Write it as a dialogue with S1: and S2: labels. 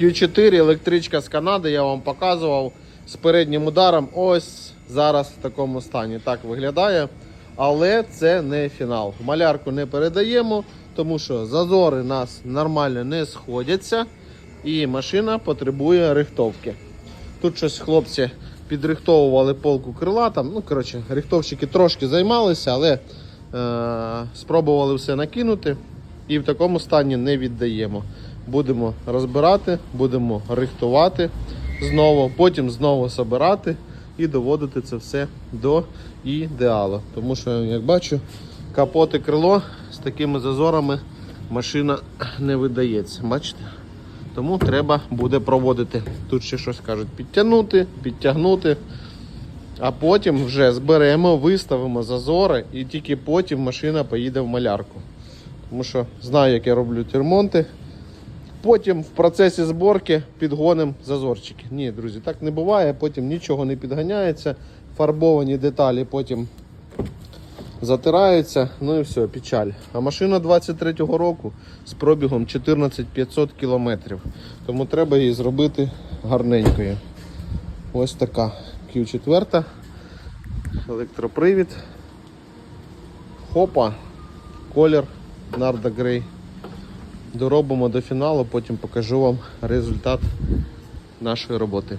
S1: Q4 електричка з Канади, я вам показував з переднім ударом. Ось зараз в такому стані. Так виглядає. Але це не фінал. Малярку не передаємо, тому що зазори нас нормально не сходяться, і машина потребує рихтовки. Тут щось хлопці підрихтовували полку крила. Там, ну, коротше, рихтовщики трошки займалися, але е- спробували все накинути і в такому стані не віддаємо. Будемо розбирати, будемо рихтувати знову, потім знову собирати і доводити це все до ідеалу. Тому що, як бачу, капот і крило з такими зазорами машина не видається. Бачите? Тому треба буде проводити. Тут ще щось кажуть підтягнути, підтягнути. А потім вже зберемо, виставимо зазори і тільки потім машина поїде в малярку. Тому що знаю, як я роблю ті ремонти. Потім в процесі зборки підгонимо зазорчики. Ні, друзі, так не буває, потім нічого не підганяється. Фарбовані деталі потім затираються, ну і все, печаль. А машина 23-го року з пробігом 14500 кілометрів. Тому треба її зробити гарненькою. Ось така Q4, електропривід. Хопа, колір Narda Grey. Доробимо до фіналу, потім покажу вам результат нашої роботи.